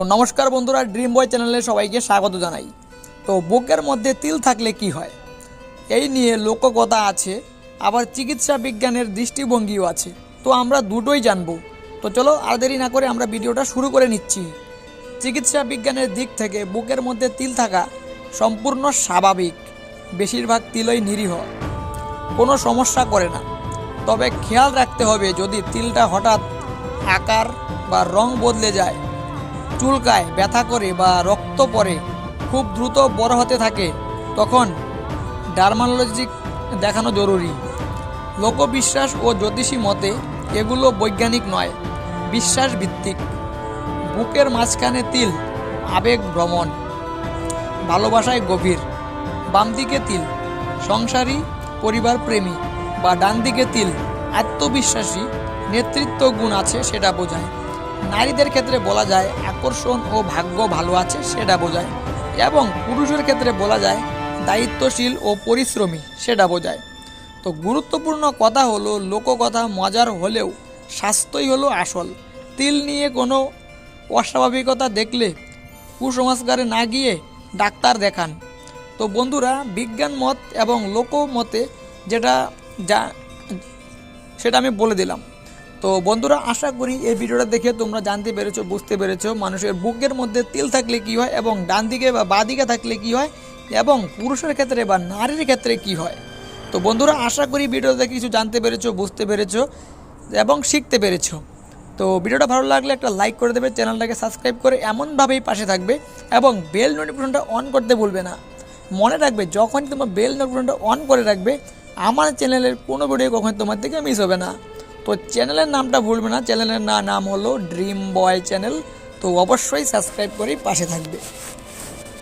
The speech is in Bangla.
নমস্কার বন্ধুরা ড্রিম বয় চ্যানেলে সবাইকে স্বাগত জানাই। তো বুকের মধ্যে তিল থাকলে কি হয়? এই নিয়ে লোককথা আছে, আবার চিকিৎসা বিজ্ঞানের দৃষ্টিভঙ্গিও আছে। তো আমরা দুটোই জানব। তো চলো আর দেরি না করে আমরা ভিডিওটা শুরু করে নিচ্ছি। চিকিৎসা বিজ্ঞানের দিক থেকে বুকের মধ্যে তিল থাকা সম্পূর্ণ স্বাভাবিক। বেশিরভাগ তিলই নিরীহ। কোনো সমস্যা করে না। তবে খেয়াল রাখতে হবে যদি তিলটা হঠাৎ আকার বা রং বদলে যায় চুলকায়, ব্যথা করে বা রক্ত পড়ে, খুব দ্রুত বড় হতে থাকে। তখন ডার্মালজিক দেখানো জরুরি। লোকবিশ্বাস ও জ্যোতিষী মতে, এগুলো বৈজ্ঞানিক নয় বিশ্বাস ভিত্তিক বুকের মাঝখানে তিল, আবেগ ভ্রমণ। ভালোবাসায় গভীর, বাম দিকে তিল, সংসারী, পরিবার প্রেমী বা ডান দিকে তিল, আত্মবিশ্বাসী নেতৃত্ব গুণ আছে সেটা বোঝায়। নারীদের ক্ষেত্রে বলা যায় আকর্ষণ ও ভাগ্য ভালো আছে, সেটা বোঝায়। এবং পুরুষের ক্ষেত্রে বলা যায় দায়িত্বশীল ও পরিশ্রমী, সেটা বোঝায়। তো গুরুত্বপূর্ণ কথা হলো লোককথা মজার হলেও স্বাস্থ্যই হলো আসল। তিল নিয়ে কোনো অস্বাভাবিকতা দেখলে কুসংস্কারে না গিয়ে ডাক্তার দেখান। তো বন্ধুরা, বিজ্ঞান মত এবং লোকমতে যেটা যা, সেটা আমি বলে দিলাম। তো বন্ধুরা, আশা করি এই ভিডিওটা দেখে তোমরা জানতে পেরেছ, বুঝতে পেরেছ। মানুষের বুকের মধ্যে তিল থাকলে কি হয় এবং ডান দিকে বা বাঁ দিকে থাকলে কি হয় এবং পুরুষের ক্ষেত্রে বা নারীর ক্ষেত্রে কি হয়? তো বন্ধুরা, আশা করি ভিডিও দেখে কিছু জানতে পেরেছ, বুঝতে পেরেছ এবং শিখতে পেরেছ। তো ভিডিওটা ভালো লাগলে একটা লাইক করে দেবে, চ্যানেলটাকে সাবস্ক্রাইব করে এমনভাবেই পাশে থাকবে এবং বেল নোটিফিকেশনটা অন করতে ভুলবে না। মনে রাখবে যখন তোমার বেল নোটিফিকেশনটা অন করে রাখবে, আমার চ্যানেলের কোনো ভিডিও কখন তোমার থেকে মিস হবে না। তো চ্যানেলের নামটা ভুলবে না, চ্যানেলের নাম হলো ড্রিম বয় চ্যানেল তো অবশ্যই সাবস্ক্রাইব করেই পাশে থাকবে।